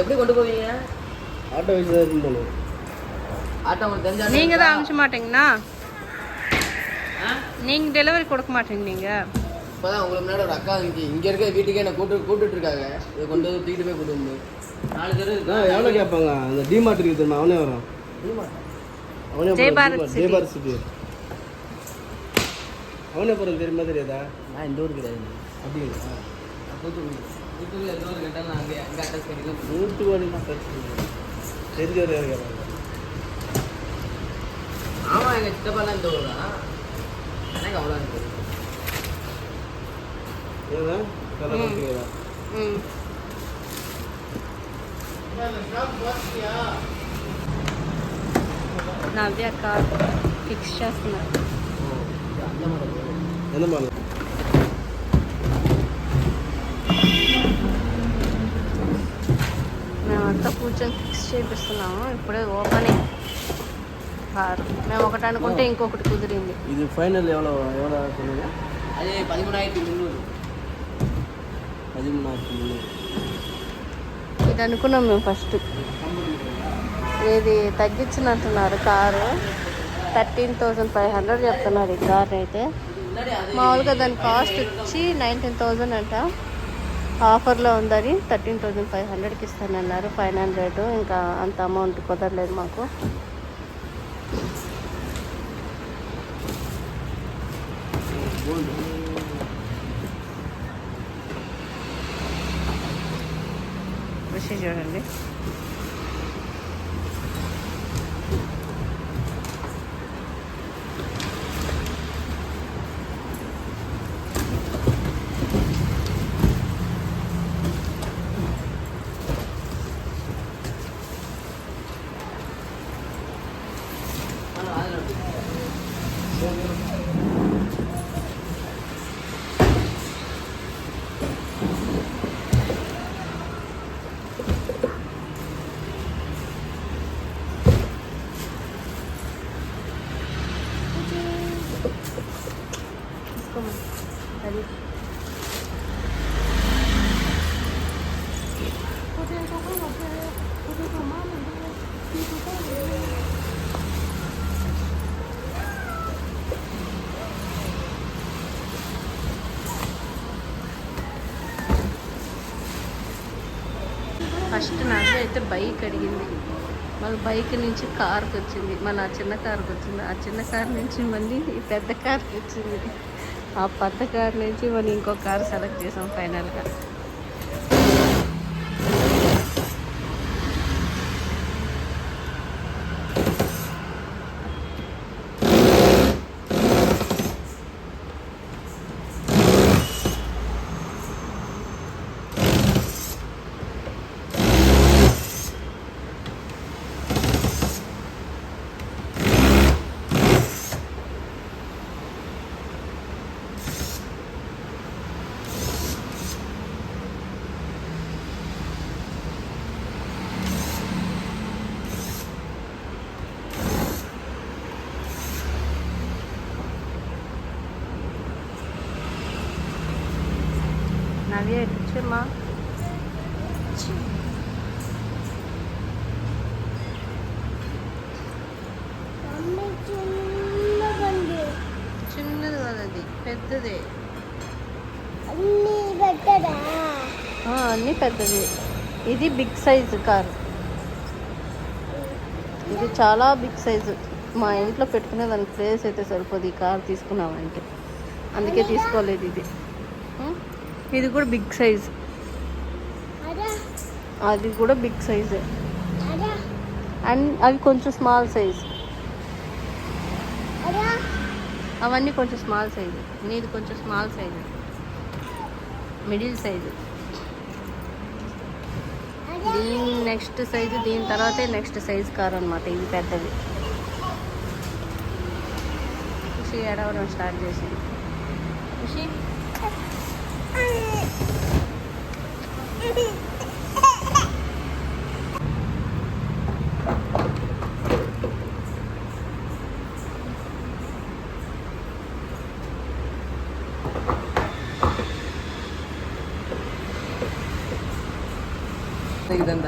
எப்படி கொண்டு போவீங்க? ஆட்டோ வச்சு தான் எடுத்துன்னு போகணும். ஆட்டோ உங்களுக்கு தெரிஞ்சா நீங்க தான் அனுப்பிச்ச மாட்டீங்கண்ணா நீங்க டெலிவரி கொடுக்க மாட்டீங்க நீங்க. இப்போதான் உங்களுக்கு முன்னாடி ஒரு அக்கா இங்கே இங்கே இருக்க வீட்டுக்கே என்ன கூட்டு கூப்பிட்டு இருக்காங்க. இதை கொண்டு வந்து தூக்கிட்டு போய் கூட்டு வந்து நாலு பேர் எவ்வளோ கேட்பாங்க? அந்த டிமார்ட் இருக்குது தெரியுமா? அவனே வரும் அவனே ஜெய் போகிறோம் பாரத் ஜெய் சிட்டி. பாரத் சிட்டி அவனே போகிறோம் தெரியுமா தெரியாதா? நான் இந்த ஊர் கிடையாது. அப்படிங்களா? தூத்துக்குடி தூத்துக்குடி எந்த ஊர் கேட்டாலும் நான் அங்கே அங்கே அட்ரஸ் கிடைக்கும் நூற்று கோடிலாம் தெரிஞ்சவர் யார் கேட்பாங்க ஆமாம் எங்கள் சித்தப்பாலாம் இந்த ஊர் தான் எனக்கு அவ்வளோ இருக்குது ஏதா கதை ம். கேட்குறா ம் నవ్య కార్ ఫిక్స్ చేస్తున్నారు కూర్చొని ఫిక్స్ చేపిస్తున్నాము. ఇప్పుడే ఓపెనింగ్. కారు. మేము ఒకటి అనుకుంటే ఇంకొకటి కుదిరింది. ఇది ఫైనల్ ఎవరో ఎవరో అదే పదిమూడు ఇది అనుకున్నాం మేము ఫస్ట్ ఇది తగ్గించినట్టున్నారు car. Thirteen thousand five hundred చెప్తున్నారు ఈ కార్ అయితే మామూలుగా దాని కాస్ట్ వచ్చి నైన్టీన్ థౌజండ్ అంట. ఆఫర్లో ఉందని థర్టీన్ థౌజండ్ ఫైవ్ హండ్రెడ్కి ఇస్తానన్నారు. ఫైవ్ హండ్రెడ్ ఇంకా అంత అమౌంట్ కుదరలేదు మాకు. చూడండి. ఫస్ట్ నాకు అయితే బైక్ అడిగింది. మళ్ళీ బైక్ నుంచి కార్కి వచ్చింది మళ్ళీ ఆ చిన్న కార్కి వచ్చింది ఆ చిన్న కార్ నుంచి మళ్ళీ ఈ పెద్ద కార్కి వచ్చింది ఆ పెద్ద కార్ నుంచి మళ్ళీ ఇంకో కార్ సెలెక్ట్ చేసాం ఫైనల్గా నవ్య వచ్చమ్మా చిన్నది కదా అది పెద్దదే ఆ, పెద్దది. ఇది బిగ్ సైజు కారు. ఇది చాలా బిగ్ సైజు. మా ఇంట్లో పెట్టుకునే దానికి ప్లేస్ అయితే సరిపోదు ఈ కార్ తీసుకున్నామంటే. అందుకే తీసుకోలేదు ఇది. ఇది కూడా బిగ్ సైజ్. అది కూడా బిగ్ సైజే. అండ్ అవి కొంచెం స్మాల్ సైజ్. అవన్నీ కొంచెం స్మాల్ సైజు. నీది కొంచెం స్మాల్ సైజు. Middle size. దీని నెక్స్ట్ సైజు దీని తర్వాతే నెక్స్ట్ సైజ్ కార్ అనమాట ఇది పెద్దది. ఖుషి ఏడవడం స్టార్ట్ చేసింది. ఖుషి? ತೆಗೆದಂತ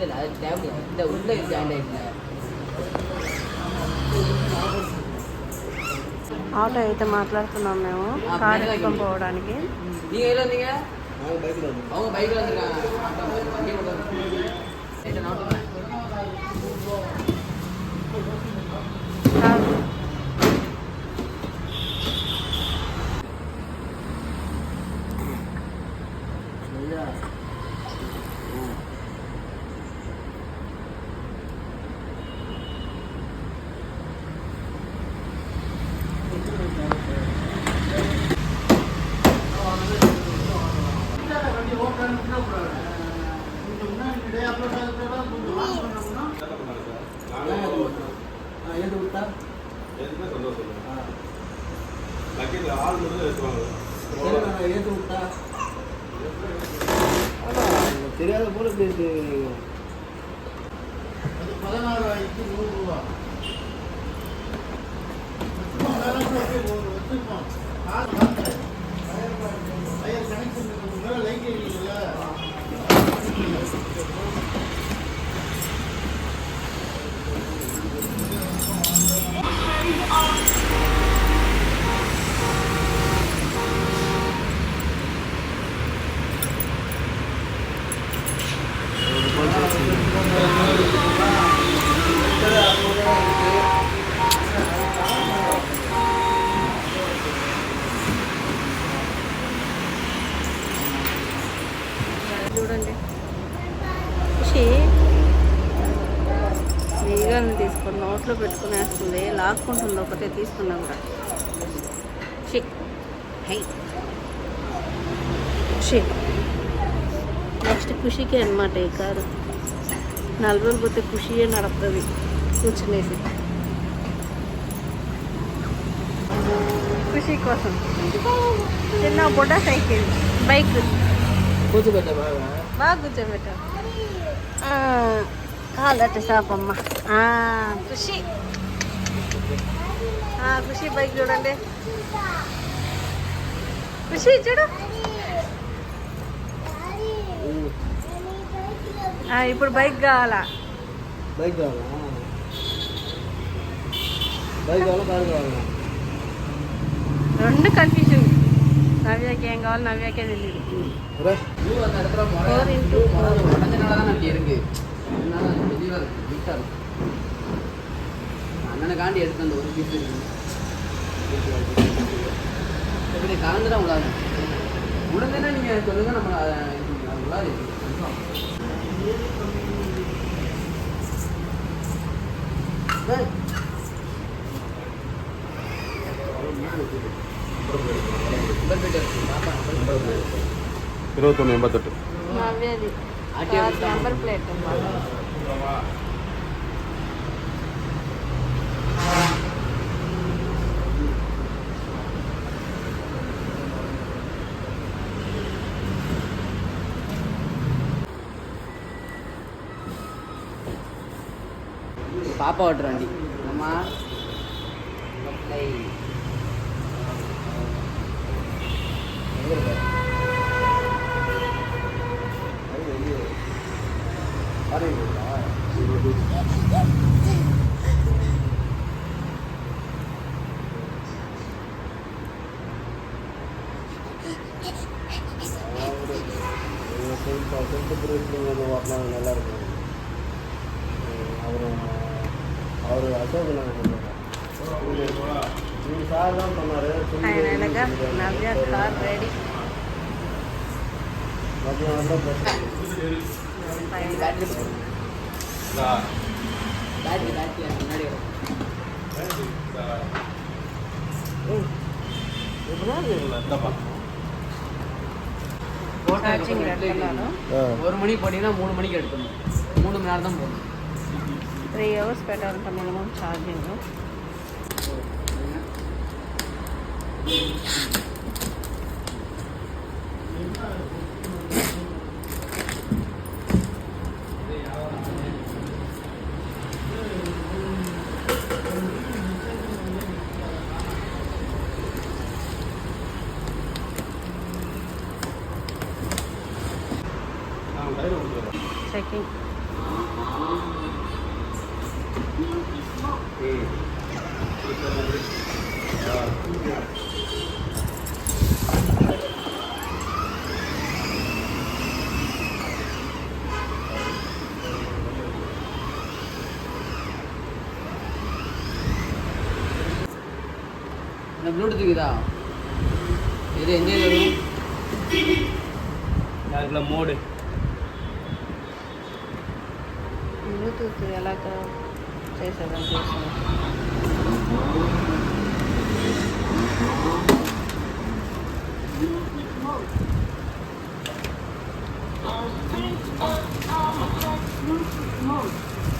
ഇല്ല അത് ഉണ്ടാവില്ല ഇത് ഉള്ളിൽ ജോയിൻ്റ് ആയിട്ടില്ല ఆటో అయితే మాట్లాడుతున్నాం మేము. కార్ ఎత్తుకొని పోవడానికి. Yeah. எதுவுமே சந்தோஷம் இல்லை லக்கேஜ் ஆள் மட்டும் ஏற்றுவாங்க ஏற்று விட்டா தெரியாத போல பேசு பதினாலாயிரத்தி நூறு ரூபா கணக்கு லைட் இல்லை లాక్కుంటుంది ఒకటే తీసుకున్నా కూడా. ఖుషి హై. ఖుషి నెక్స్ట్ ఖుషికి అనమాట ఈ కారు. నాలుగు రోజులు పోతే ఖుషియే నడుపుతుంది కూర్చునేసి ఖుషి కోసం. చిన్న బుడ్డ సైకిల్. బైక్. కూర్చోబెట్టా బాగా. కూర్చోబెట్టావు కాలట సాపమ్మ ఖుషి. ఖుషి బైక్ చూడండి ఖుషి చూడు ఆ, ఇప్పుడు బైక్ కావాలా బైక్ కావాలా బైక్ కావాలా కారు కావాలా రెండు కన్ఫ్యూజన్ నవ్యాకి ఏం కావాలి నవ్యాకే తెలియదు రే வியூ அந்த இடத்துல Four முறை into முதல்ல உடஞ்சனால தான் அப்படி இருக்கு அதனால அது தெளிவா இருக்கு நீட்டா இருக்கு அண்ணனுக்காண்டி எடுத்து அந்த ஒரு பீஸ் எப்படி கலந்துடா தான் உள்ளாது உடனே நீங்கள் சொல்லுங்கள் நம்ம உள்ளாது இருபத்தொன்று எண்பத்தெட்டு. நம்பர் பிளேட் பாப்பா ஓட்டுற வண்டி. அம்மா. செல்ஃப் செல்ஃப் நல்லா இருக்கும் அப்புறம் அவர் அசோக் சார் தான் சொன்னார் நிறையா கார் ரெடி. ஒரு மணி போனீங்கன்னா மூணு மணிக்கு எடுத்துடணும். மூணு மணி நேரம் தான் போகணும். త్రీ అవర్స్ పెట్టాలంట మినిమం ఛార్జింగ్ இது எங்கே வரும் யாருக்குள்ள மோடு ப்ளூடூத் எல்லாம் பேசுகிறேன் பேசுகிறேன்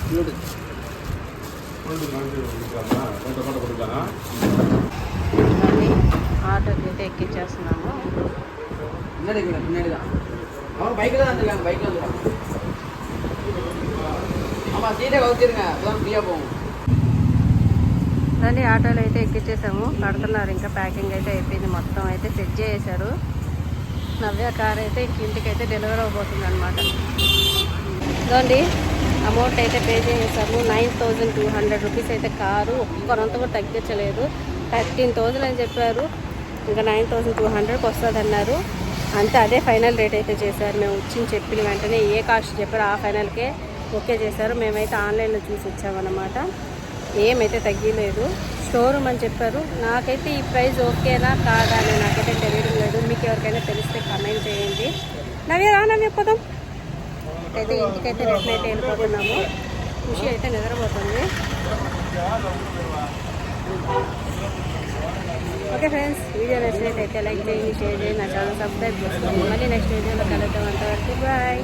ப்ளூடூத் ப்ளூடூத் கொடுக்கலாமா கொடுக்கலாமா ఆటోకి అయితే ఎక్కించేస్తున్నాము రండి ఆటోలో అయితే ఎక్కించేసాము కడుతున్నారు ఇంకా ప్యాకింగ్ అయితే అయిపోయింది. మొత్తం అయితే సెట్ చేసేసారు. నవ్య కార్ అయితే ఇంటికి అయితే డెలివరీ అవబోతుంది అనమాట చూడండి అమౌంట్ అయితే పే చేసేసాము. Nine thousand two hundred rupees అయితే కారు ఒక్కరంతా కూడా తగ్గించలేదు. థర్టీన్ థౌజండ్ అని చెప్పారు. ఇంకా నైన్ థౌజండ్ టూ హండ్రెడ్కి వస్తుంది అన్నారు అంతే అదే ఫైనల్ రేట్ అయితే చేశారు. మేము వచ్చి చెప్పిన వెంటనే ఏ కాస్ట్ చెప్పారు ఆ ఫైనల్కే ఓకే చేశారు. మేమైతే ఆన్లైన్లో చూసి ఇచ్చామన్నమాట ఏమైతే తగ్గలేదు. షోరూమ్ అని చెప్పారు. నాకైతే ఈ ప్రైస్ ఓకేనా కాదా అని నాకైతే తెలియడం లేదు. మీకు ఎవరికైనా తెలిస్తే కమెంట్ చేయండి. నవ్య రా నవ్య పోదాం. అయితే ఇంటికైతే రిటర్న్ అయితే వెళ్ళిపోతున్నాము. ఖుషి అయితే నిద్రపోతుంది. ఓకే ఫ్రెండ్స్ వీడియో నచ్చినట్టయితే లైక్ చేయండి షేర్ చేయండి నా ఛానల్ సబ్స్క్రైబ్ చేసుకోండి. మళ్ళీ నెక్స్ట్ వీడియోలో కలుద్దాం అంతవరకు. బాయ్